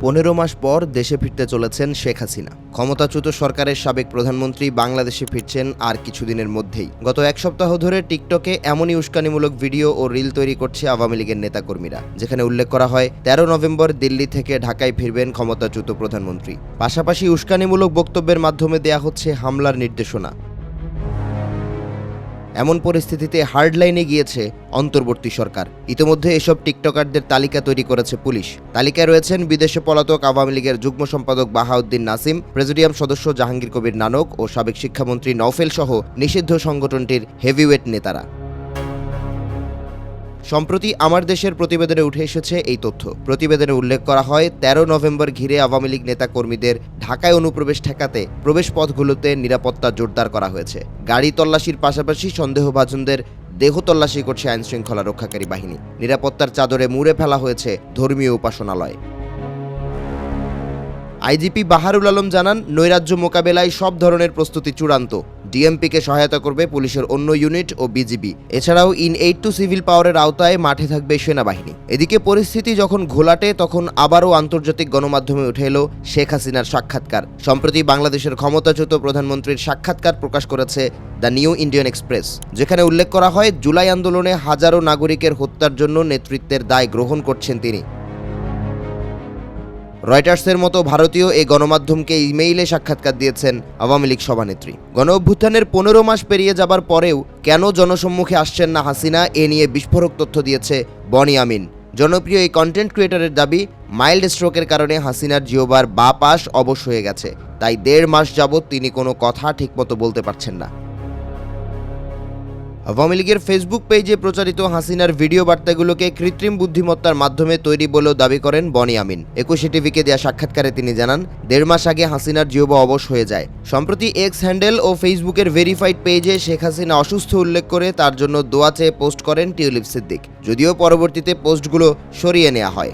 পনেরো মাস পর দেশে ফিরতে চলেছেন শেখ হাসিনা। ক্ষমতাচ্যুত সরকারের সাবেক প্রধানমন্ত্রী বাংলাদেশে ফিরছেন আর কিছুদিনের মধ্যেই। গত এক সপ্তাহ ধরে টিকটকে এমনই উস্কানিমূলক ভিডিও ও রিল তৈরি করছে আওয়ামী লীগের নেতাকর্মীরা। যেখানে উল্লেখ করা হয়, তেরো নভেম্বর দিল্লি থেকে ঢাকায় ফিরবেন ক্ষমতাচ্যুত প্রধানমন্ত্রী। পাশাপাশি উস্কানিমূলক বক্তব্যের মাধ্যমে দেয়া হচ্ছে হামলার নির্দেশনা। এমন পরিস্থিতিতে হার্ডলাইনে গিয়েছে অন্তর্বর্তী সরকার। ইতিমধ্যে এসব টিকটকারদের তালিকা তৈরি করেছে পুলিশ। তালিকায় রয়েছেন বিদেশে পলাতক আওয়ামী লীগের যুগ্ম সম্পাদক বাহাউদ্দিন নাসিম, প্রেসিডিয়াম সদস্য জাহাঙ্গীর কবির নানক ও সাবেক শিক্ষামন্ত্রী নওফেল সহ নিষিদ্ধ সংগঠনটির হেভিওয়েট নেতারা। সম্প্রতি আমার দেশের প্রতিবেদনে উঠে এসেছে এই তথ্য। প্রতিবেদনে উল্লেখ করা হয়, তেরো নভেম্বর ঘিরে আওয়ামী লীগ নেতা কর্মীদের ঢাকায় অনুপ্রবেশ ঠেকাতে প্রবেশ পথগুলোতে নিরাপত্তা জোরদার করা হয়েছে। গাড়ি তল্লাশির পাশাপাশি সন্দেহভাজনদের দেহ তল্লাশি করছে আইনশৃঙ্খলা রক্ষাকারী বাহিনী। নিরাপত্তার চাদরে মুড়ে ফেলা হয়েছে ধর্মীয় উপাসনালয়। আইজিপি বাহারুল আলম জানান, নৈরাজ্য মোকাবেলায় সব ধরনের প্রস্তুতি চূড়ান্ত। ডিএমপিকে সহায়তা করবে পুলিশের অন্য ইউনিট ও বিজিবি। এছাড়াও ইন এইট টু সিভিল পাওয়ারের আওতায় মাঠে থাকবে সেনাবাহিনী। এদিকে পরিস্থিতি যখন ঘোলাটে, তখন আবারও আন্তর্জাতিক গণমাধ্যমে উঠে এলো শেখ হাসিনার সাক্ষাৎকার। সম্প্রতি বাংলাদেশের ক্ষমতাচ্যুত প্রধানমন্ত্রীর সাক্ষাৎকার প্রকাশ করেছে দ্য নিউ ইন্ডিয়ান এক্সপ্রেস, যেখানে উল্লেখ করা হয়, জুলাই আন্দোলনে হাজারো নাগরিকের হত্যার জন্য নেতৃত্বের দায় গ্রহণ করছেন তিনি। রয়টার্সের মতো ভারতীয় এই গণমাধ্যমকে ইমেইলে সাক্ষাৎকার দিয়েছেন আওয়ামী লীগ সভানেত্রী। গণ অভ্যুত্থানের পনেরো মাস পেরিয়ে যাবার পরেও কেন জনসম্মুখে আসছেন না হাসিনা এ নিয়ে বিস্ফোরক তথ্য দিয়েছে বনি আমিন। জনপ্রিয় এই কন্টেন্ট ক্রিয়েটরের দাবি মাইল্ড স্ট্রোকের কারণে হাসিনার জিওবার বা পাশ অবশ হয়ে গেছে। তাই দেড় মাস যাবৎ তিনি কোনো কথা ঠিকমতো বলতে পারছেন না। আওয়ামী লীগের ফেসবুক পেজে প্রচারিত হাসিনার ভিডিও বার্তাগুলোকে কৃত্রিম বুদ্ধিমত্তার মাধ্যমে তৈরি বলেও দাবি করেন বনি আমিন। একুশে টিভিকে দেওয়া সাক্ষাৎকারে তিনি জানান, দেড় মাস আগে হাসিনার জিওবা অবশ হয়ে যায়। সম্প্রতি এক্স হ্যান্ডেল ও ফেসবুকের ভেরিফাইড পেজে শেখ হাসিনা অসুস্থ উল্লেখ করে তার জন্য দোয়া চেয়ে পোস্ট করেন টিউলিপ সিদ্দিক। যদিও পরবর্তীতে পোস্টগুলো সরিয়ে নেওয়া হয়।